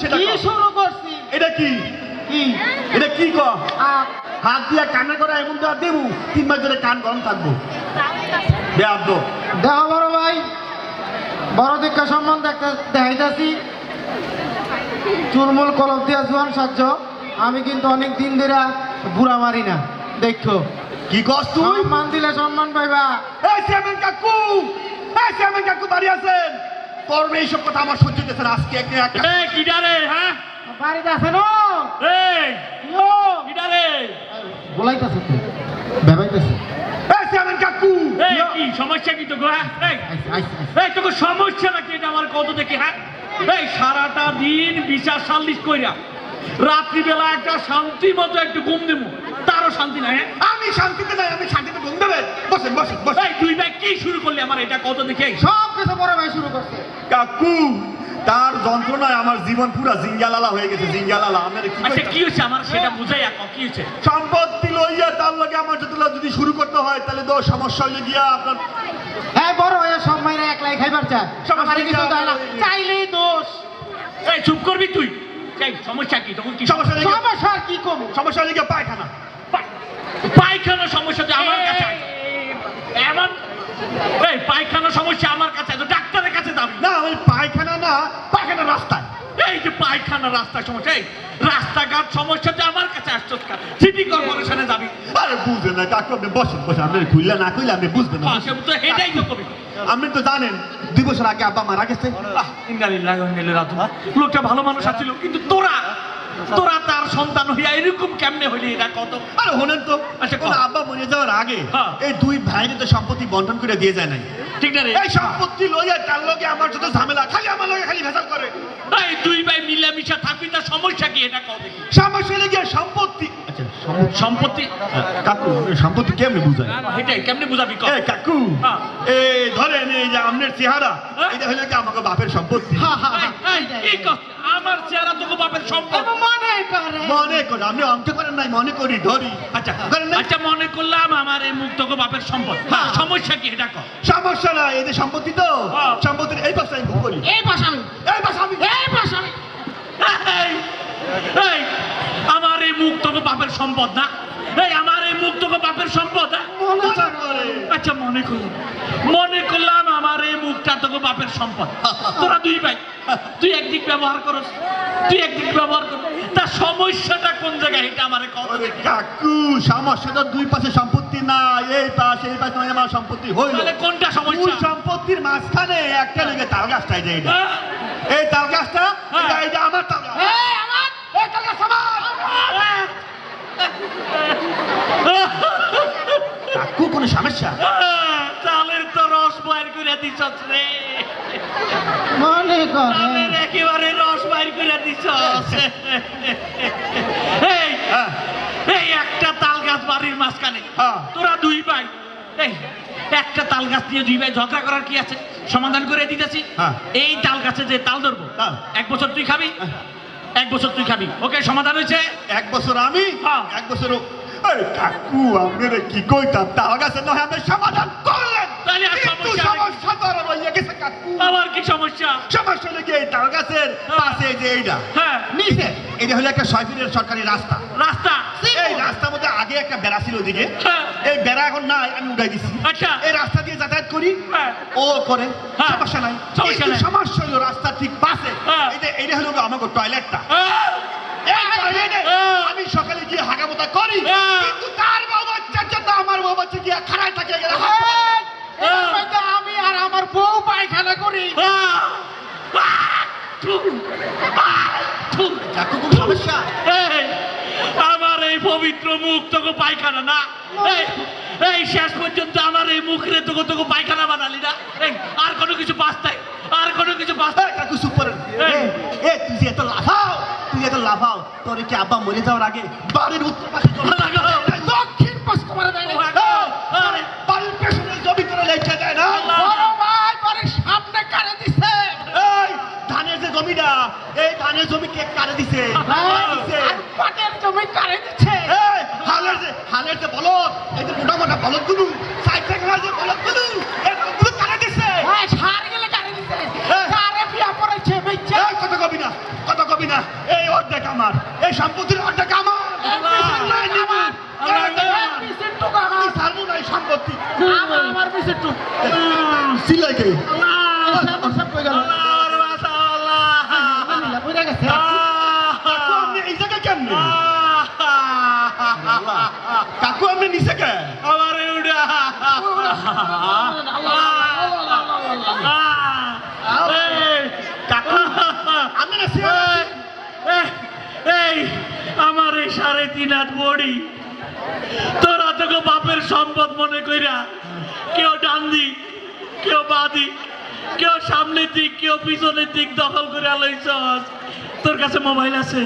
সেটা কি শুরু করছি? এটা কি? কি? এটা কি ক হাত দিয়া কানে করা এমন দেওয়া দেবো তিন মাস ধরে কান গরম থাকব। বেয়াদ্দ। দেখো বড় ভাই বড় দীক্ষা সম্মান দেখতে দেখাইতেছি। চুরমুল কলম দিয়া জোয়ান সাহায্য আমি কিন্তু অনেক দিন ধরে বুড়া মারি না দেখো। কি কস তুই? সম্মান দিলে সম্মান পাইবা। এই চেয়ারম্যান কাকু! এই চেয়ারম্যান কাকু বাড়ি আছেন? তোর এইসব কথা আমার সহ্য হতেছে না। আজকে একটা একটা এই কিডারে হ্যাঁ? বাড়িতে আছে না? এই ইয়ো। কিডারে বলাইতেছে তো এই চেয়ারম্যান কাকু! এই কি সমস্যা কি তো গো হ্যাঁ? এই সমস্যা নাকি এটা আমার কত দেখি হ্যাঁ? এই সারাটা দিন বিচার সাল্লিশ কইরা রাত্রিবেলা একটা শান্তি মতো একটু ঘুম দেবো তারও শান্তি নাই হ্যাঁ? আমি শান্তিতে নাই আমি শান্তিতে ঘুম দেবেন বসেন বসেন বসেন এই দুই ভাই কি শুরু করলি আমার এটা কত দেখে? সব কিছু বড় ভাই শুরু করছে। কাকু তার যন্ত্রণায় আমার জীবন পুরা জিঙ্গালালা হয়ে গেছে জিঙ্গালালা। আমার কি আচ্ছা কি হচ্ছে আমার সেটা বুঝাই এখন কি হচ্ছে সম্পত্তি লইয়া তার লগে আমার যদি যদি শুরু করতে হয় তাহলে তো সমস্যা হয়ে গিয়া আপনার হ্যাঁ বড় ভাই সব মাইরা একলাই খাইবার চায়। সমস্যা আমার কিছু কি? দেয় না। চাইলেই দোষ। এই চুপ করবি তুই? এই সমস্যা কি? তখন কি সমস্যা হয়ে সমস্যা কি কম? সমস্যা হয়ে গিয়া পায়খানা। পায়খানা সমস্যা তো আমার কাছে এমন এই পায়খানা সমস্যা আমার কাছে আছে ডাক্তারের কাছে যাবি। না ওই পায়খানা না পায়খানা রাস্তায়। এই যে পায়খানা রাস্তা সমস্যা এই রাস্তাঘাট সমস্যা তো আমার কাছে আসছো সিটি কর্পোরেশনে যাবি। আরে বুঝবেন না কাকু আপনি বসেন বসেন আপনি খুললে না খুললে আপনি বুঝবেন না। তো এটাই তো কবি। আপনি তো জানেন দুই বছর আগে আব্বা মারা গেছে। লোকটা ভালো মানুষ আছিল কিন্তু তোরা তোরা তার সন্তান হইয়া এরকম কেমনে হইলি? এটা কত? আরে হলেন তো আচ্ছা, কোন আব্বা মরে যাওয়ার আগে হ্যাঁ। এই দুই ভাইরে তো সম্পত্তি বন্টন করে দিয়ে যায় নাই। ঠিক না রে? এই সম্পত্তি লইয়া তার লগে আমার যত ঝামেলা খালি আমার লগে খালি ভেজাল করে। এই দুই ভাই মিলামিশা থাকবি তার সমস্যা কি? এটা কত সমস্যা লেগে সম্পত্তি। আচ্ছা সম্পত্তি? কাকু সম্পত্তি কেমনে বুঝায়? এটাই কেমনে বুঝাবি এ কাকু হ্যাঁ। এই ধরেন এই যে আমনের চেহারা হ্যাঁ। এটা হলো কি আমাকে বাপের সম্পত্তি। হা, হা, হা। এই, এই, কি করছিস? আমার চেহারা তোকে বাপের সম্পদ। মনে করে। মনে করি আপনি অঙ্ক করেন নাই মনে করি ধরি। আচ্ছা আচ্ছা মনে করলাম আমার এই মুখ তোকে বাপের সম্পদ। হ্যাঁ। সমস্যা কি এটা কর। সমস্যা নাই এই যে সম্পত্তি তো হ্যাঁ। সম্পত্তির এই পাশে আমি করি। এই পাশ আমি। এই পাশে আমি। এই পাশ আমি। এই, এই, আমার এই মুখ তোকে বাপের সম্পদ না? এই আমার এই মুখ তোকে বাপের সম্পদ করে। আচ্ছা মনে করলাম। মনে করলাম আমার এই মুখটা তোকে বাপের সম্পদ। তোরা দুই তুই একদিক ব্যবহার করস তুই একদিক ব্যবহার কর তার সমস্যাটা কোন জায়গায়? এটা আমার কত ওরে কাকু সমস্যা তো দুই পাশে সম্পত্তি না এই পাশে এই পাশে মানে আমার সম্পত্তি হইল। তাহলে কোনটা সমস্যা? সম্পত্তির মাঝখানে একটা লেগে তাল গাছটা এই যে এইটা। হ্যাঁ? এই তাল গাছটা হ্যাঁ। এটা- এটা আমার তাল গাছ। এই আমার এই তাল গাছ আমার। কাকু কোনো সমস্যা? করে দিছ রে। মনে করে। চালের একেবারে রস বাইর করে দিছ এই হ্যাঁ। এই একটা তাল গাছ বাড়ির মাঝখানে। হ্যাঁ। তোরা দুই ভাই। এই একটা তাল গাছ নিয়ে দুই ভাই ঝগড়া করার কি আছে? সমাধান করে দিতেছি। হ্যাঁ। এই তাল গাছে যে তাল ধরবো। এক বছর তুই খাবি? এক বছর তুই খাবি। ওকে সমাধান হয়েছে? এক বছর আমি? হ্যাঁ। এক বছর ও- আরে কাকু আপনারা কি কইতাম? তাল গাছে নয় আপনি সমাধান করলেন। তাহলে আর কিন্তু সমস্যা। সমস্যা গেছে কাকু। আবার কি সমস্যা? সমস্যা লেগে এই তাল গাছের পাশে যে এইটা হ্যাঁ। নিচে। এটা হলো একটা ছয় সরকারি রাস্তা। রাস্তা? এই রাস্তার মধ্যে আগে একটা বেড়া ছিল ওদিকে। হ্যাঁ। এই বেড়া এখন নাই আমি উঠাই দিছি। আচ্ছা। এই রাস্তা দিয়ে যাতায়াত করি। হ্যাঁ। ও করে। হ্যাঁ। সমস্যা নাই। সমস্যা হলো রাস্তা ঠিক পাশে। হ্যাঁ। যে এইটা হলো আমাকে টয়লেটটা। হ্যাঁ। আমি সকালে গিয়ে হাগামোতা করি। হ্যাঁ। কিন্তু তার বউ বাচ্চার জন্য আমার বউ বাচ্চা গিয়ে খাড়ায় থাকে। সমস্যা আমার এই পবিত্র মুখ তোকে পায়খানা না। এই শেষ পর্যন্ত আমার এই মুখ রে তোকে তোকে পায়খানা বানালি না। আর কোনো কিছু বাঁচতাই আর কোনো কিছু কাকু সুপার এ তুই যে এত লাফাও তুই এত লাফাও তোর কি আব্বা মরে যাওয়ার আগে বাড়ির উত্তর পাশে দক্ষিণ করে দিছে ভাই, দিছে। আর পাটের জমি কারে দিচ্ছে হালের যে হালের যে বলদ এই যে মোটা মোটা বলদগুলো সাইড থেকে যে বলদগুলো এই কারে দিছে? ভাই সার গেলে কারে দিছে? হ্যাঁ। কারে বিয়া কত কবি না কত কবি না। এই অর্ধেক আমার এই সম্পত্তির অর্ধেক আমার। আমার। সম্পত্তি। আমার টুক সিলাই কে সব কই গেল আল্লাহর বাসা, আল্লাহ। বুঝা গেছে কাকু আপনি এই জায়গায় কেমনে কাকু আপনি নিচে কে আমার উড়া কাকু আমি না সিয়ার এই, আমার এই সাড়ে তিন হাত বড়ি তোরা তোকে বাপের সম্পদ মনে কইরা কেউ ডান দিক কেউ বা দিক কেউ সামনের দিক কেউ পিছনের দিক দখল করে লইছস তোর কাছে মোবাইল আছে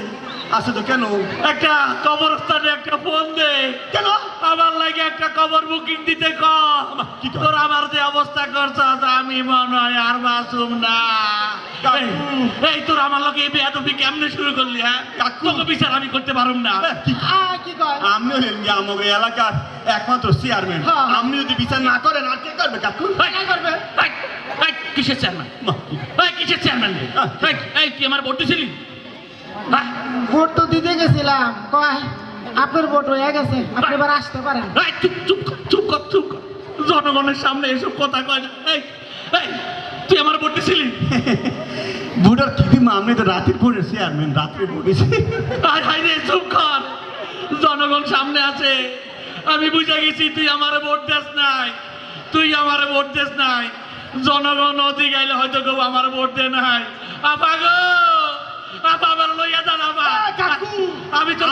আছে তো কেন? একটা কবরস্থানে একটা ফোন দে। কেন? আমার লাগে একটা কবর বুকিং দিতে কম কর? তোর আমার যে অবস্থা করছ আমি মনে হয় আর বাসুম না। এই- তোর আমার লোকে এই কেমনে শুরু করলি হ্যাঁ। তোকে বিচার আমি করতে পারুম না। হলেন গিয়ে আমাকে এলাকার একমাত্র চেয়ারম্যান হ্যাঁ। আপনি যদি বিচার না করেন আর কে করবে কাকু? করবে? কিসের চেয়ারম্যান কিসের চেয়ারম্যান হ্যাঁ। এই, এই তুই আমার ভোট দিছিলি? ভোট তো দিতে গেছিলাম। কয় আপনার ভোট হয়ে গেছে আপনি এবার আসতে পারেন। চুপ চুপ কর, চুপ কর জনগণের সামনে এসব কথা কয় না। এই এই তুই আমার ভোট দিছিলি? কি দিমা আপনি তো রাতের চেয়ারম্যান রাত্রে পড়েছি হাই হাই রে চুপ কর। জনগণ সামনে আছে। আমি বুঝে গেছি তুই আমার ভোট দেশ নাই। তুই আমার ভোট দেশ নাই। জনগণ অধিক গাইলে হয়তো কেউ আমার ভোট দে নাই। আপা গো আমার লইয়া যান আপা কাকু! আমি তোর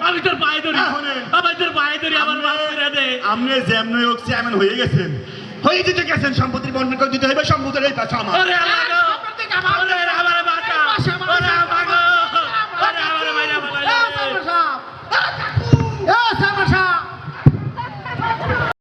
আমি তোর পায়ে ধরি। হ্যাঁ, শুনেন। আমি তোর পায়ে ধরি আমার মাছ করে দে। আপনি যেমন হোক হয়ে গেছেন। হয়ে যেতে গেছেন সম্পত্তির বন্টন করে দিতে হবে সম্পত্তির এই পাশে আমার আরে আল্লাহ আমার বাঁচা!